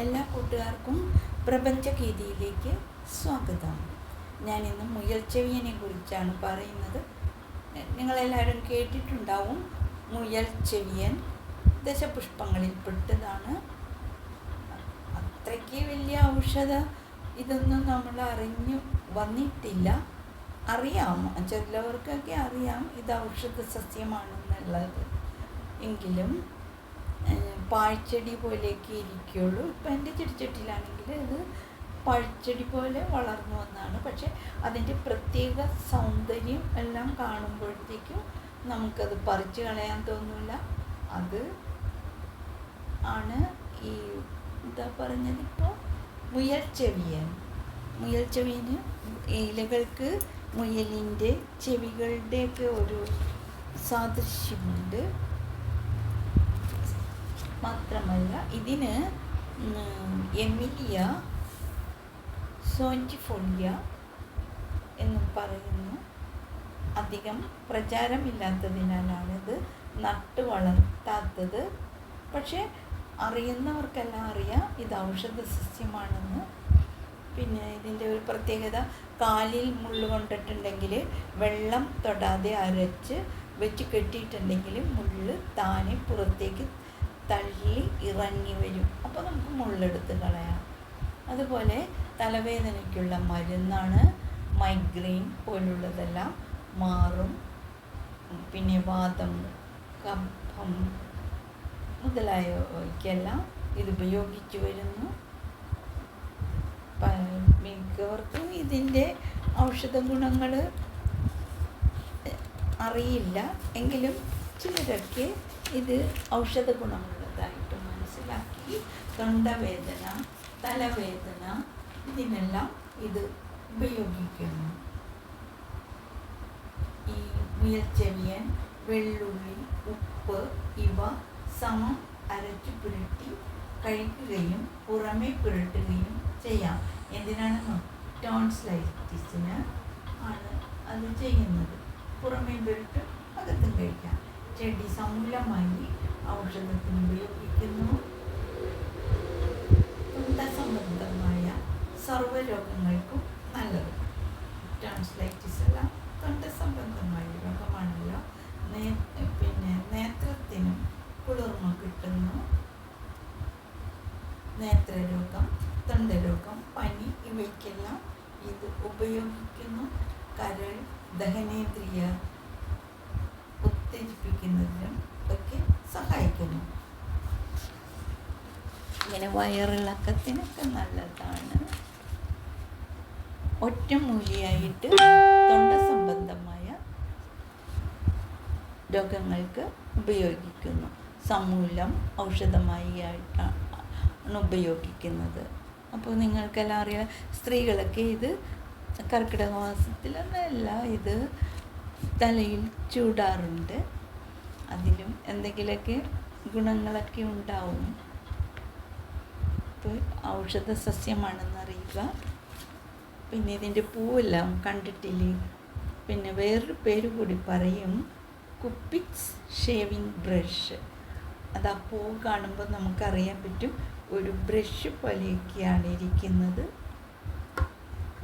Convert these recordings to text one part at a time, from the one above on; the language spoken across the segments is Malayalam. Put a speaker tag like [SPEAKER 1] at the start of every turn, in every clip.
[SPEAKER 1] എല്ലാ കൂട്ടുകാർക്കും പ്രപഞ്ചഗീതിയിലേക്ക് സ്വാഗതം. ഞാനിന്ന് മുയൽച്ചെവിയനെ മുയൽ കുറിച്ചാണ് പറയുന്നത്. നിങ്ങളെല്ലാവരും കേട്ടിട്ടുണ്ടാവും മുയൽ ചെവിയൻ ദശപുഷ്പങ്ങളിൽപ്പെട്ടതാണ് അത്രയ്ക്ക് വലിയ ഔഷധ ഇതൊന്നും നമ്മൾ അറിഞ്ഞു വന്നിട്ടില്ല. അറിയാം ചിലവർക്കൊക്കെ അറിയാം ഇത് ഔഷധ സസ്യമാണെന്നുള്ളത് എങ്കിലും പാഴ്ചെടി പോലെയൊക്കെ ഇരിക്കുള്ളൂ. ഇപ്പം എന്റെ ചെടിച്ചട്ടിയിലാണെങ്കിൽ ഇത് പഴച്ചെടി പോലെ വളർന്നു വന്നതാണ്. പക്ഷെ അതിന്റെ പ്രത്യേക സൗന്ദര്യം എല്ലാം കാണുമ്പോഴത്തേക്കും നമുക്കത് പറിച്ചു കളയാൻ തോന്നില്ല അത് ആണ് ഈ എന്താ പറഞ്ഞതിപ്പോൾ മുയൽ ചെവിയൻ. മുയൽ ചെവിയന് ഇലകൾക്ക് മുയലിന്റെ ചെവികളുടെയൊക്കെ ഒരു സാദൃശ്യമുണ്ട്. മാത്രമല്ല ഇതിന് എമിലിയ സോഞ്ചിഫോളിയ എന്ന് പറയുന്നു. അധികം പ്രചാരമില്ലാത്തതിനാലാണിത് നട്ടു വളർത്താത്തത്. പക്ഷേ അറിയുന്നവർക്കെല്ലാം അറിയാം ഇത് ഔഷധ സസ്യമാണെന്ന്. പിന്നെ ഇതിന്റെ ഒരു പ്രത്യേകത കാലിൽ മുള്ളു കൊണ്ടിട്ടുണ്ടെങ്കിൽ വെള്ളം തൊടാതെ അരച്ച് വെച്ച് കെട്ടിയിട്ടുണ്ടെങ്കിൽ മുള്ള് താനെ പുറത്തേക്ക് തള്ളി ഇറങ്ങി വരും. അപ്പോൾ നമുക്ക് മുള്ളെടുത്ത് കളയാം. അതുപോലെ തലവേദനയ്ക്കുള്ള മരുന്നാണ് മൈഗ്രെയിൻ പോലുള്ളതെല്ലാം മാറും. പിന്നെ വാദം കഫം മുതലായവയ്ക്കെല്ലാം ഇത് ഉപയോഗിച്ചു വരുന്നു. മിക്കവർക്കും ഇതിന്റെ ഔഷധ ഗുണങ്ങൾ അറിയില്ല. എങ്കിലും ചിലരൊക്കെ ഇത് ഔഷധ ഗുണമുള്ളതായിട്ട് മനസ്സിലാക്കി. തൊണ്ടവേദന തലവേദന ഇതിനെല്ലാം ഇത് ഉപയോഗിക്കുന്നു. ഈ മുയൽച്ചെവിയൻ വെള്ളുള്ളി ഉപ്പ് ഇവ സമം അരച്ചു പുരട്ടി കഴിക്കുകയും പുറമെ പുരട്ടുകയും ചെയ്യാം. എന്തിനാണെന്നോ ടോൺസ്ലൈറ്റിസിന് ആണ് അത് ചെയ്യുന്നത്. പുറമേ പുരട്ട് അകത്തും കഴിക്കാം. ചെടി സമൂലമായി ഔഷധത്തിന് ഉപയോഗിക്കുന്നു. തൊണ്ടസംബന്ധമായ സർവരോഗങ്ങൾക്കും നല്ലത്. ട്രാൻസ്ലൈറ്റിസ് എല്ലാം തൊണ്ടസംബന്ധമായ രോഗമാണല്ലോ. നേ പിന്നെ നേത്രത്തിനും കുളിർമ കിട്ടുന്നു. നേത്രരോഗം തൊണ്ടരോഗം പനി ഇവയ്ക്കെല്ലാം ഇത് ഉപയോഗിക്കുന്നു. കരൾ ദഹനേന്ദ്രിയ ഉത്തേജിപ്പിക്കുന്നതിനും ഒക്കെ സഹായിക്കുന്നു. ഇങ്ങനെ വയറിളക്കത്തിനൊക്കെ നല്ലതാണ്. ഒറ്റമൂലിയായിട്ട് തൊണ്ട സംബന്ധമായ രോഗങ്ങൾക്ക് ഉപയോഗിക്കുന്നു. സമൂലം ഔഷധമായി ആയിട്ടാണ് ഉപയോഗിക്കുന്നത്. അപ്പോൾ നിങ്ങൾക്കെല്ലാം അറിയാം സ്ത്രീകളൊക്കെ ഇത് കർക്കിടക മാസത്തിലൊന്നല്ല ഇത് തലയിൽ ചൂടാറുണ്ട്. അതിലും എന്തെങ്കിലുമൊക്കെ ഗുണങ്ങളൊക്കെ ഉണ്ടാവും. ഇപ്പോൾ ഔഷധ സസ്യമാണെന്നറിയുക പിന്നെ ഇതിന്റെ പൂവെല്ലാം കണ്ടിട്ടില്ലേ? പിന്നെ വേറൊരു പേര് കൂടി പറയും. കുപ്പിക്സ് ഷേവിങ് ബ്രഷ്. അത് ആ പൂ കാണുമ്പോൾ നമുക്കറിയാൻ പറ്റും. ഒരു ബ്രഷ് പോലെയൊക്കെയാണ് ഇരിക്കുന്നത്.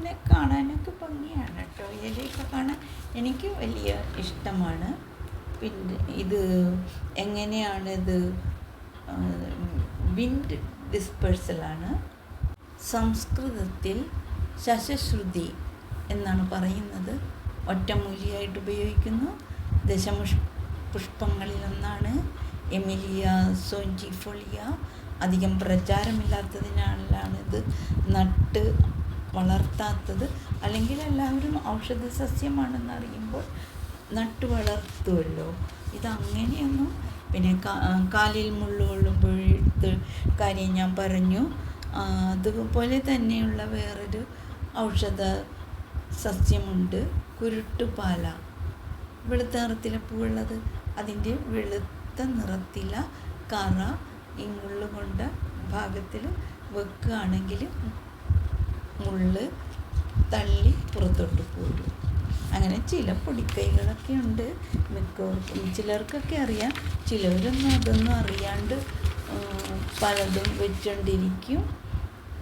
[SPEAKER 1] പിന്നെ കാണാനൊക്കെ ഭംഗിയാണ് കേട്ടോ. ഇലയൊക്കെ കാണാൻ എനിക്ക് വലിയ ഇഷ്ടമാണ്. പിന്നെ ഇത് എങ്ങനെയാണിത് വിൻഡ് ഡിസ്പേഴ്സലാണ് സംസ്കൃതത്തിൽ ശശശ്രുതി എന്നാണ് പറയുന്നത്. ഒറ്റമൂലിയായിട്ട് ഉപയോഗിക്കുന്നു. ദശമുഷ് പുഷ്പങ്ങളിലൊന്നാണ് എമിലിയ സോഞ്ചിഫോളിയ. അധികം പ്രചാരമില്ലാത്തതിനാലാണ് ഇത് നട്ട് വളർത്താത്തത് അല്ലെങ്കിൽ എല്ലാവരും ഔഷധ സസ്യമാണെന്ന് അറിയുമ്പോൾ നട്ടു വളർത്തുമല്ലോ ഇതങ്ങനെയൊന്നും പിന്നെ കാലിൽ മുള്ളു കൊള്ളുമ്പോഴത്തെ കാര്യം ഞാൻ പറഞ്ഞു. അതുപോലെ തന്നെയുള്ള വേറൊരു ഔഷധ സസ്യമുണ്ട് കുരുട്ടുപാല. വെളുത്ത നിറത്തിലെ പൂവുള്ളത് അതിന്റെ വെളുത്ത നിറത്തില കറ ഈ ഭാഗത്തിൽ വെക്കുകയാണെങ്കിൽ മുള്ള് തള്ളി പുറത്തോട്ട് പോരും അങ്ങനെ ചില പൊടിക്കൈകളൊക്കെ ഉണ്ട്. മിക്കവർക്കും ചിലർക്കൊക്കെ അറിയാം. ചിലവരൊന്നും അതൊന്നും അറിയാണ്ട് പലതും വെച്ചുകൊണ്ടിരിക്കും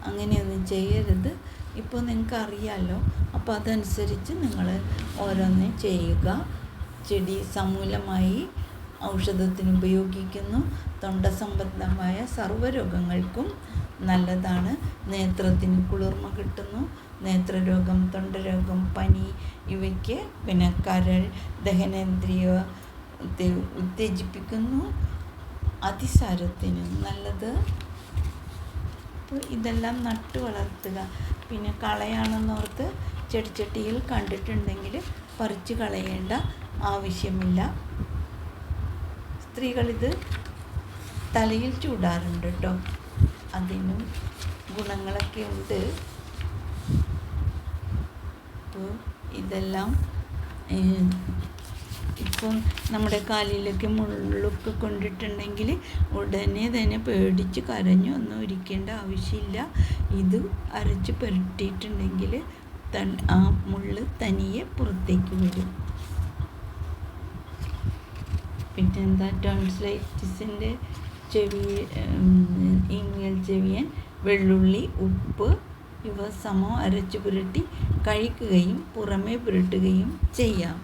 [SPEAKER 1] അങ്ങനെയൊന്നും ചെയ്യരുത്. ഇപ്പോൾ നിങ്ങൾക്ക് അറിയാമല്ലോ അപ്പോൾ അതനുസരിച്ച് നിങ്ങൾ ഓരോന്ന് ചെയ്യുക. ചെടി സമൂലമായി ഔഷധത്തിന് ഉപയോഗിക്കുന്നു. തൊണ്ട സംബന്ധമായ സർവരോഗങ്ങൾക്കും നല്ലതാണ്. നേത്രത്തിന് കുളിർമ കിട്ടുന്നു. നേത്രരോഗം തൊണ്ടരോഗം പനി ഇവയ്ക്ക് പിന്നെ കരൾ ദഹനേന്ദ്രിയ ഉത്തേജിപ്പിക്കുന്നു. അതിസാരത്തിന് നല്ലത്. അപ്പോൾ ഇതെല്ലാം നട്ടു വളർത്തുക. പിന്നെ കളയാണെന്നോർത്ത് ചെടിച്ചട്ടിയിൽ കണ്ടിട്ടുണ്ടെങ്കിൽ പറിച്ച് കളയേണ്ട ആവശ്യമില്ല. സ്ത്രീകളിത് തലയിൽ ചൂടാറുണ്ട് കേട്ടോ അതിനും ഗുണങ്ങളൊക്കെ ഉണ്ട്. അപ്പോൾ ഇതെല്ലാം ഇപ്പം നമ്മുടെ കാലിലൊക്കെ മുള്ളൊക്കെ കൊണ്ടിട്ടുണ്ടെങ്കിൽ ഉടനെ തന്നെ പേടിച്ച് കരഞ്ഞു ഒന്നും ഇരിക്കേണ്ട ആവശ്യമില്ല. ഇത് അരച്ച് പുരട്ടിയിട്ടുണ്ടെങ്കിൽ ആ മുള്ള് തനിയെ പുറത്തേക്ക് വരും. പിന്നെന്താ ടോൺസ്ലൈറ്റിസിന്റെ ചെവി ഇമെയിൽ ചെവിയൻ വെള്ളുള്ളി ഉപ്പ് ഇവ സമം അരച്ചു പുരട്ടി കഴിക്കുകയും പുറമേ പുരട്ടുകയും ചെയ്യാം.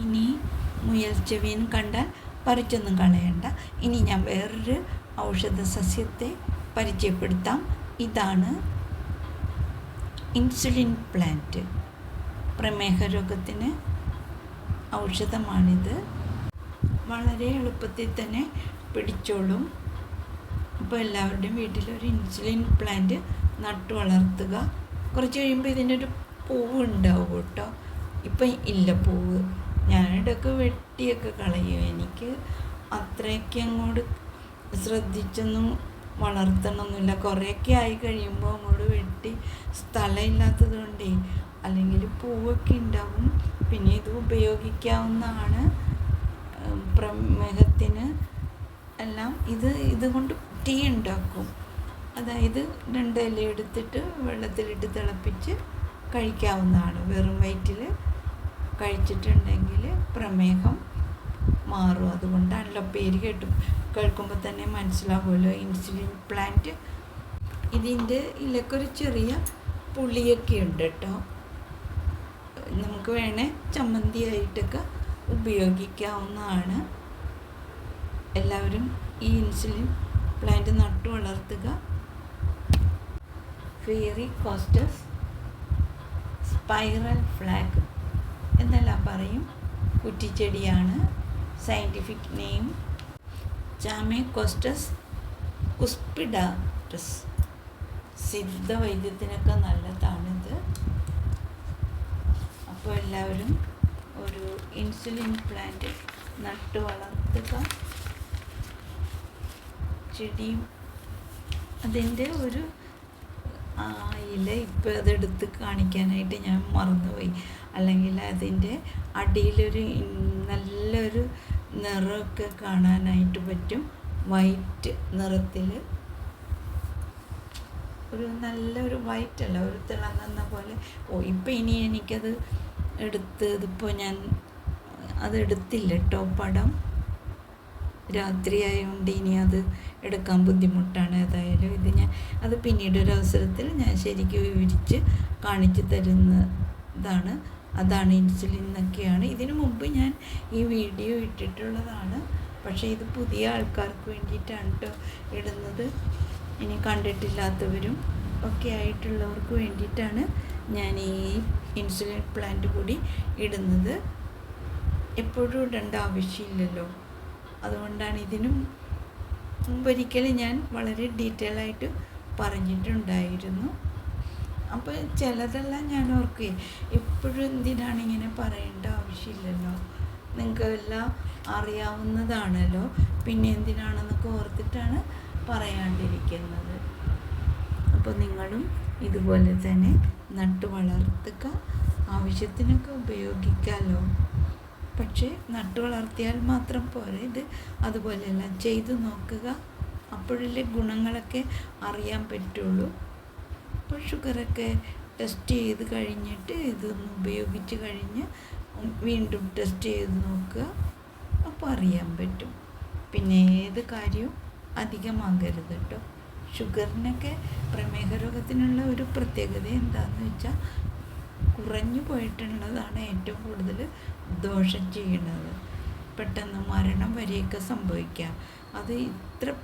[SPEAKER 1] ഇനി മുയൽ ചെവിയൻ കണ്ടാൽ പറിച്ചൊന്നും കളയണ്ട. ഇനി ഞാൻ വേറൊരു ഔഷധ സസ്യത്തെ പരിചയപ്പെടുത്താം. ഇതാണ് ഇൻസുലിൻ പ്ലാന്റ്. പ്രമേഹ രോഗത്തിന് ഔഷധമാണിത്. വളരെ എളുപ്പത്തിൽ തന്നെ പിടിച്ചോളും. അപ്പോൾ എല്ലാവരുടെയും വീട്ടിലൊരു ഇൻസുലിൻ പ്ലാന്റ് നട്ടു വളർത്തുക. കുറച്ച് കഴിയുമ്പോൾ ഇതിനൊരു പൂവ് ഉണ്ടാവും കേട്ടോ. ഇപ്പം ഇല്ല പൂവ്. ഞാനിടയ്ക്ക് വെട്ടിയൊക്കെ കളയും എനിക്ക്. അത്രയൊക്കെ അങ്ങോട്ട് ശ്രദ്ധിച്ചൊന്നും വളർത്തണമെന്നില്ല കുറേയൊക്കെ ആയി കഴിയുമ്പോൾ അങ്ങോട്ട് വെട്ടി സ്ഥലമില്ലാത്തത് കൊണ്ടേ അല്ലെങ്കിൽ പൂവൊക്കെ ഉണ്ടാവും. പിന്നെ ഇത് ഉപയോഗിക്കാവുന്നതാണ്. പ്രമേഹത്തിന് എല്ലാം ഇത് ഇതുകൊണ്ട് ടീ ഉണ്ടാക്കും. അതായത് രണ്ട് ഇല എടുത്തിട്ട് വെള്ളത്തിലിട്ട് തിളപ്പിച്ച് കഴിക്കാവുന്നതാണ്. വെറും വയറ്റിൽ കഴിച്ചിട്ടുണ്ടെങ്കിൽ പ്രമേഹം മാറും. അതുകൊണ്ടാണല്ലോ പേര് കേട്ടു കേൾക്കുമ്പോൾ തന്നെ മനസ്സിലാവുമല്ലോ. ഇൻസുലിൻ പ്ലാന്റ് ഇതിന്റെ ഇലക്കൊരു ചെറിയ പുളിയൊക്കെ ഉണ്ട് കേട്ടോ നമുക്ക് വേണേൽ ചമ്മന്തിയായിട്ടൊക്കെ ഉപയോഗിക്കാവുന്നതാണ്. എല്ലാവരും ഈ ഇൻസുലിൻ പ്ലാന്റ് നട്ടു വളർത്തുക. ഫേറി കോസ്റ്റസ് സ്പൈറൽ ഫ്ലാഗ് എന്നെല്ലാം പറയും. കുറ്റിച്ചെടിയാണ്. Scientific name Chamaecostus cuspidatus Siddha വൈദ്യത്തിനൊക്കെ നല്ലതാണിത്. അപ്പോൾ എല്ലാവരും ഒരു ഇൻസുലിൻ പ്ലാന്റ് നട്ടു വളർത്തുക. ചെടിയും അതിന്റെ ഒരു ഇല ഇപ്പം അതെടുത്ത് കാണിക്കാനായിട്ട് ഞാൻ മറന്നുപോയി. അല്ലെങ്കിൽ അതിന്റെ അടിയിലൊരു നല്ലൊരു നിറമൊക്കെ കാണാനായിട്ട് പറ്റും. വൈറ്റ് നിറത്തിൽ ഒരു നല്ലൊരു വൈറ്റ് അല്ല ഒരു തിളങ്ങുന്ന പോലെ. ഓ ഇപ്പം ഇനി എനിക്കത് എടുത്ത് ഇതിപ്പോൾ ഞാൻ അതെടുത്തില്ല കേട്ടോ പടം. രാത്രി ആയതുകൊണ്ട് ഇനി അത് എടുക്കാൻ ബുദ്ധിമുട്ടാണ് ഏതായാലും. ഇത് ഞാൻ അത് പിന്നീട് ഒരു അവസരത്തിൽ ഞാൻ ശരിക്കും വിവരിച്ച് കാണിച്ചു തരുന്നതാണ്. അതാണ് ഇൻസുലിൻ എന്നൊക്കെയാണ്. ഇതിനു മുമ്പ് ഞാൻ ഈ വീഡിയോ ഇട്ടിട്ടുള്ളതാണ്. പക്ഷേ ഇത് പുതിയ ആൾക്കാർക്ക് വേണ്ടിയിട്ടാണ് കേട്ടോ ഇടുന്നത്. ഇനി കണ്ടിട്ടില്ലാത്തവരും ഒക്കെ ആയിട്ടുള്ളവർക്ക് വേണ്ടിയിട്ടാണ് ഞാൻ ഈ ഇൻസുലിൻ പ്ലാന്റ് കൂടി ഇടുന്നത്. എപ്പോഴും ഇടേണ്ട ആവശ്യമില്ലല്ലോ. അതുകൊണ്ടാണ് ഇതിനും മുമ്പൊരിക്കലും ഞാൻ വളരെ ഡീറ്റെയിൽ ആയിട്ട് പറഞ്ഞിട്ടുണ്ടായിരുന്നു. അപ്പോൾ ചിലതെല്ലാം ഞാൻ ഓർക്കുകയും എപ്പോഴും എന്തിനാണ് ഇങ്ങനെ പറയേണ്ട ആവശ്യമില്ലല്ലോ. നിങ്ങൾക്ക് എല്ലാം അറിയാവുന്നതാണല്ലോ. പിന്നെ എന്തിനാണെന്നൊക്കെ ഓർത്തിട്ടാണ് പറയാണ്ടിരിക്കുന്നത്. അപ്പോൾ നിങ്ങളും ഇതുപോലെ തന്നെ നട്ടു വളർത്തുക ആവശ്യത്തിനൊക്കെ ഉപയോഗിക്കാമല്ലോ. പക്ഷേ നട്ടു വളർത്തിയാൽ മാത്രം പോരെ. ഇത് അതുപോലെയല്ല ചെയ്തു നോക്കുക. അപ്പോഴല്ലേ ഗുണങ്ങളൊക്കെ അറിയാൻ പറ്റുള്ളൂ. അപ്പോൾ ഷുഗറൊക്കെ ടെസ്റ്റ് ചെയ്ത് കഴിഞ്ഞിട്ട് ഇതൊന്ന് ഉപയോഗിച്ച് കഴിഞ്ഞ് വീണ്ടും ടെസ്റ്റ് ചെയ്ത് നോക്കുക. അപ്പോൾ അറിയാൻ പറ്റും. പിന്നെ ഏത് കാര്യവും അധികമാകരുത് കേട്ടോ. ഷുഗറിനൊക്കെ പ്രമേഹ രോഗത്തിനുള്ള ഒരു പ്രത്യേകത എന്താണെന്ന് വെച്ചാൽ കുറഞ്ഞു പോയിട്ടുള്ളതാണ് ഏറ്റവും കൂടുതൽ ദോഷം ചെയ്യുന്നത്. പെട്ടെന്ന് മരണം വരെയൊക്കെ സംഭവിക്കാം. അത് ഇത്ര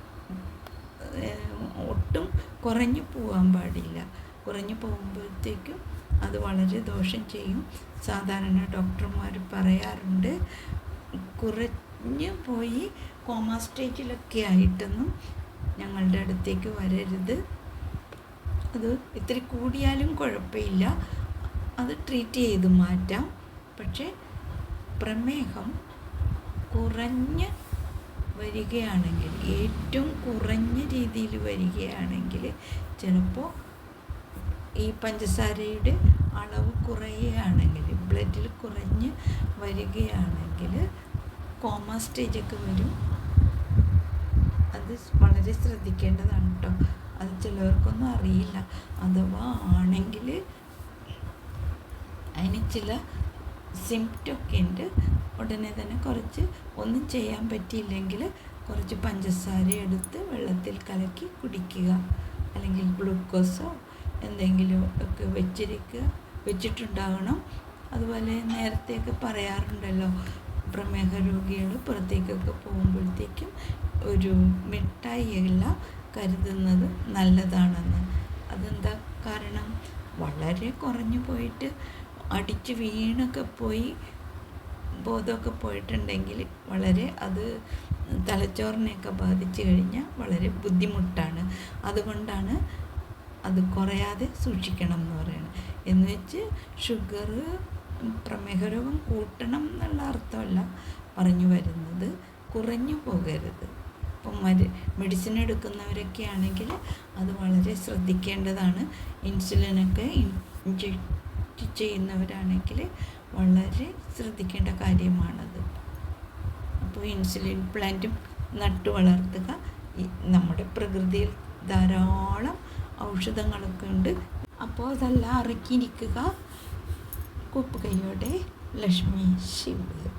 [SPEAKER 1] ഒട്ടും കുറഞ്ഞു പോകാൻ പാടില്ല. കുറഞ്ഞു പോകുമ്പോഴത്തേക്കും അത് വളരെ ദോഷം ചെയ്യും. സാധാരണ ഡോക്ടർമാർ പറയാറുണ്ട് കുറഞ്ഞു പോയി കോമ സ്റ്റേജിലൊക്കെ ആയിട്ടൊന്നും ഞങ്ങളുടെ അടുത്തേക്ക് വരരുത്. അത് ഇത്തിരി കൂടിയാലും കുഴപ്പമില്ല. അത് ട്രീറ്റ് ചെയ്ത് മാറ്റാം. പക്ഷേ പ്രമേഹം കുറഞ്ഞ് വരികയാണെങ്കിൽ ഏറ്റവും കുറഞ്ഞ രീതിയിൽ വരികയാണെങ്കിൽ ചിലപ്പോൾ ഈ പഞ്ചസാരയുടെ അളവ് കുറയുകയാണെങ്കിൽ ബ്ലഡിൽ കുറഞ്ഞ് വരികയാണെങ്കിൽ കോമ സ്റ്റേജൊക്കെ വരും. അത് വളരെ ശ്രദ്ധിക്കേണ്ടതാണ് കേട്ടോ അത് ചിലവർക്കൊന്നും അറിയില്ല. അഥവാ ആണെങ്കിൽ അതിന് ചില സിംറ്റൊക്കെ ഉണ്ട്. ഉടനെ തന്നെ കുറച്ച് ഒന്നും ചെയ്യാൻ പറ്റിയില്ലെങ്കിൽ കുറച്ച് പഞ്ചസാര എടുത്ത് വെള്ളത്തിൽ കലക്കി കുടിക്കുക. അല്ലെങ്കിൽ ഗ്ലൂക്കോസോ എന്തെങ്കിലും ഒക്കെ വെച്ചിരിക്കുക വെച്ചിട്ടുണ്ടാകണം. അതുപോലെ നേരത്തെയൊക്കെ പറയാറുണ്ടല്ലോ പ്രമേഹ രോഗികൾ പുറത്തേക്കൊക്കെ പോകുമ്പോഴത്തേക്കും ഒരു മിഠായി എല്ലാം കരുതുന്നത് നല്ലതാണെന്ന്. അതെന്താ കാരണം? വളരെ കുറഞ്ഞു പോയിട്ട് അടിച്ച് വീണൊക്കെ പോയി ബോധമൊക്കെ പോയിട്ടുണ്ടെങ്കിൽ വളരെ അത് തലച്ചോറിനെയൊക്കെ ബാധിച്ചു കഴിഞ്ഞാൽ വളരെ ബുദ്ധിമുട്ടാണ്. അതുകൊണ്ടാണ് അത് കുറയാതെ സൂക്ഷിക്കണം എന്ന് പറയുന്നത്. എന്ന് വെച്ച് ഷുഗർ പ്രമേഹരോഗം കൂട്ടണം എന്നുള്ള അർത്ഥമല്ല പറഞ്ഞു വരുന്നത്. കുറഞ്ഞു പോകരുത്. ഇപ്പം മരു മെഡിസിൻ എടുക്കുന്നവരൊക്കെ ആണെങ്കിൽ അത് വളരെ ശ്രദ്ധിക്കേണ്ടതാണ്. ഇൻസുലിനൊക്കെ ഇൻജക്റ്റ് ചെയ്യുന്നവരാണെങ്കിൽ വളരെ ശ്രദ്ധിക്കേണ്ട കാര്യമാണത്. അപ്പോൾ ഇൻസുലിൻ പ്ലാന്റും നട്ടു വളർത്തുക. നമ്മുടെ പ്രകൃതിയിൽ ധാരാളം ഔഷധങ്ങളൊക്കെ ഉണ്ട്. അപ്പോൾ അതെല്ലാം ഇറക്കിയിരിക്കുക കൂപ്പ് ലക്ഷ്മി ശിവ്.